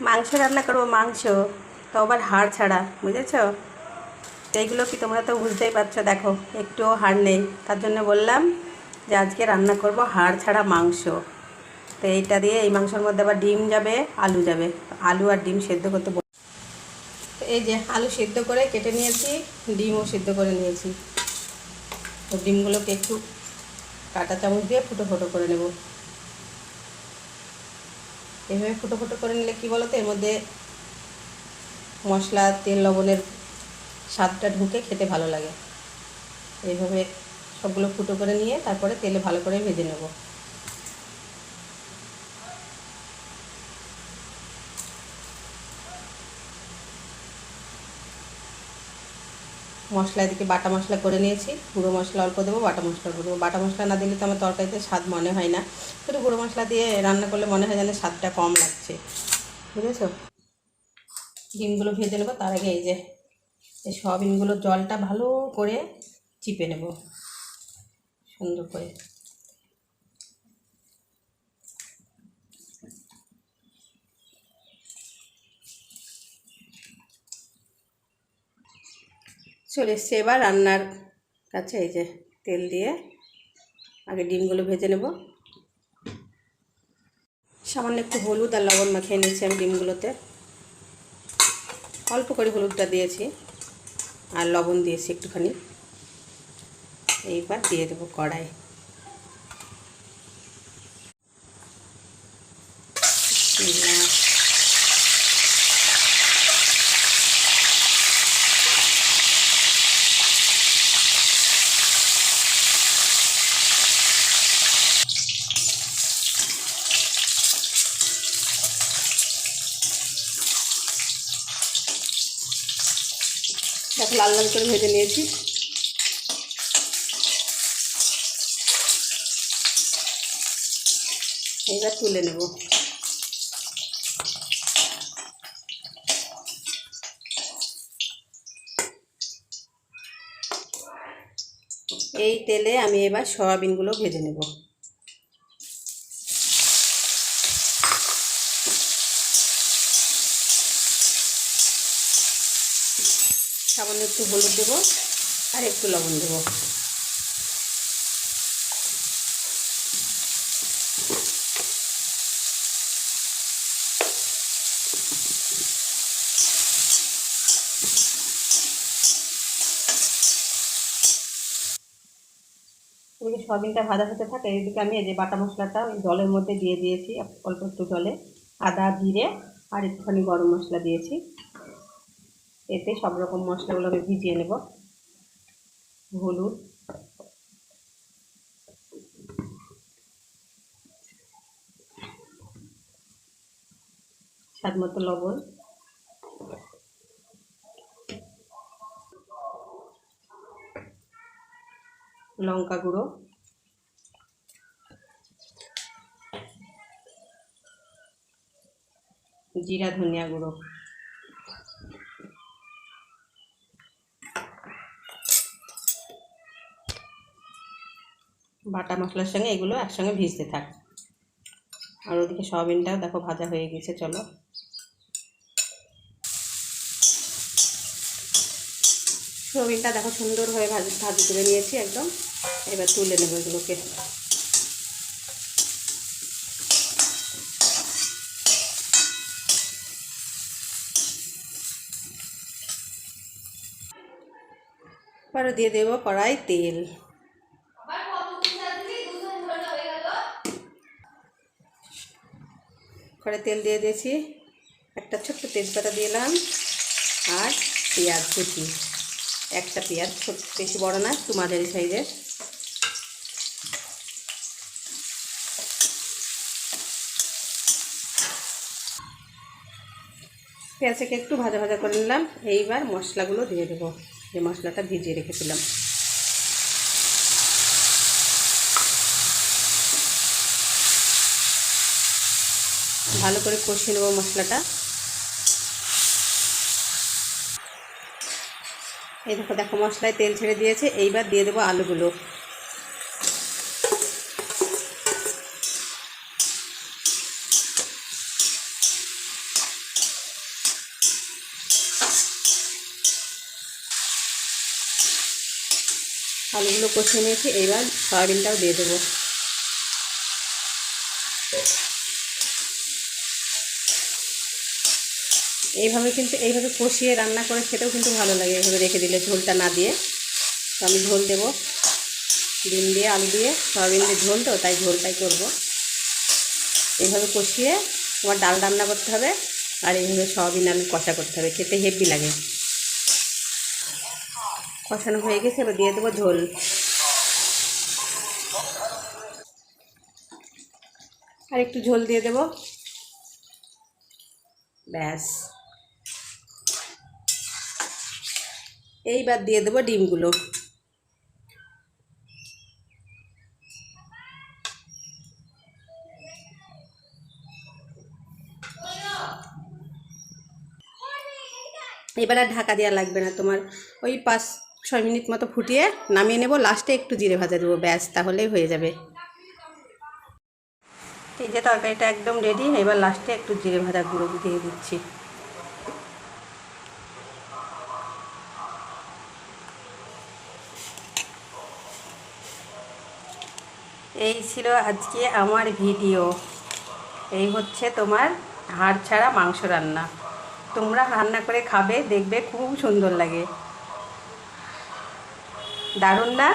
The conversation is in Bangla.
মাংস রান্না করব, মাংস। তো আবার হাড় ছাড়া, বুঝেছ? এইগুলো কি তোমরা তো বুঝতেই পারছ, দেখো, একটুও হাড় নেই। তার জন্য বললাম যে আজকে রান্না করব হাড় ছাড়া মাংস। তো এইটা দিয়ে এই মাংসের মধ্যে আবার ডিম যাবে, আলু যাবে। আলু আর ডিম সেদ্ধ করতে বল- এই যে আলু সেদ্ধ করে কেটে নিয়েছি, ডিমও সেদ্ধ করে নিয়েছি। তো ডিমগুলোকে একটু কাঁটা চামচ দিয়ে ফুটো ফুটো করে নেব। এভাবে ফুটো ফুটো করে নিলে কি বলো তো এর মধ্যে মশলা, তেল, লবণের স্বাদটা ঢুকে খেতে ভালো লাগে। এইভাবে সবগুলো ফুটো করে নিয়ে তারপরে তেলে ভালো করে ভেজে নেব। মশলা এদিকে বাটা মশলা করে নিয়েছি। গুঁড়ো মশলা অল্প দেবো, বাটা মশলা দেবো। বাটা মশলা না দিলে তো আমার তরকারিতে স্বাদ মনে হয় না। শুধু গুঁড়ো মশলা দিয়ে রান্না করলে মনে হয় যেন স্বাদটা কম লাগছে। বুঝেছ? ডিমগুলো ভেজে নেব, তার আগে এই যে, এই সয়াবিনগুলোর জলটা ভালো করে চিপে নেব। সুন্দর করে। চলে এসছে এবার রান্নার কাছে, এই যে তেল দিয়ে আগে ডিমগুলো ভেজে নেব। সামান্য একটু হলুদ আর লবণ মাখিয়ে নিয়েছি আমি ডিমগুলোতে। অল্প করে হলুদটা দিয়েছি আর লবণ দিয়েছি একটুখানি। এইবার দিয়ে দেবো কড়াই। বিসমিল্লাহ। দেখো লাল লাল করে ভেজে নিয়েছি। এবার তুলে নেব। এই তেলে আমি এবার সয়াবিনগুলো ভেজে নেব। সামান্য একটু হলুদ দেবো আর একটু লবণ দেবো। এদিকে সয়াবিনটা ভাজা হতে থাকে, এদিকে আমি এই যে বাটা মশলাটা ওই জলের মধ্যে দিয়ে দিয়েছি, অল্প একটু জলে। আদা, জিরে আর একটুখানি গরম মশলা দিয়েছি। এতে সব রকম মশলাগুলো আমি ভিজিয়ে নেব। হলুদ। স্বাদ মতো লবণ। লঙ্কা গুঁড়ো। জিরা, ধনিয়া গুঁড়ো। বাটা মশলার সঙ্গে এগুলো একসঙ্গে ভিজতে থাক। আর ওদিকে সয়াবিনটাও দেখো ভাজা হয়ে গেছে, চলো। সয়াবিনটা দেখো সুন্দর হয়ে ভাজি ভাজি তুলে নিয়েছি একদম। এবার তুলে নেব এগুলোকে। পরে দিয়ে দেবো কড়াই তেল। করে তেল দিয়ে দিয়েছি। একটা ছোট্ট তেজপাতা দিলাম আর পেঁয়াজ কুচি। একটা পেঁয়াজ ছোট, বেশি বড় না, একটু মাঝারি সাইজের। পেঁয়াজটাকে একটু ভাজা ভাজা করে নিলাম। এইবার মশলাগুলো দিয়ে দেবো। যে মশলাটা ভিজিয়ে রেখেছিলাম। ভালো করে কষে নেব মশলাটা। এই দেখো দেখো, মশলায় তেল ছেড়ে দিয়েছে। এইবার দিয়ে দেবো আলুগুলো। আলুগুলো কষে নিয়েছি। এইবার সয়াবিনটাও দিয়ে দেবো। এইভাবে কিন্তু, এইভাবে কষিয়ে রান্না করে খেতেও কিন্তু ভালো লাগে। এইভাবে রেখে দিলে ঝোলটা না দিয়ে। তো আমি ঝোল দেবো। ডিম দিয়ে, আলু দিয়ে, সয়াবিন দিয়ে ঝোল তো, তাই ঝোলটাই করব। এইভাবে কষিয়ে তোমার ডাল রান্না করতে হবে। আর এইভাবে সয়াবিন আলু কষা করতে হবে। খেতে হেভি লাগে। কষানো হয়ে গেছে, এবার দিয়ে দেবো ঝোল। আর একটু ঝোল দিয়ে দেবো। ব্যাস। এইবার দিয়ে দেবো ডিমগুলো। এবার আর ঢাকা দেওয়া লাগবে না তোমার। ওই পাঁচ, ছয় মিনিট মতো ফুটিয়ে নামিয়ে নেব লাস্টে একটু জিরে ভাজা দেবো, ব্যাস, তাহলেই হয়ে যাবে। এই যে তরকারিটা একদম রেডি এবার লাস্টে একটু জিরে ভাজা গুঁড়ো দিয়ে দিচ্ছি। এই ছিল আজকে আমার ভিডিও। এই হচ্ছে তোমার হাড় ছাড়া মাংস রান্না। তোমরা রান্না করে খাবে, দেখবে খুব সুন্দর লাগে। দারুণ না?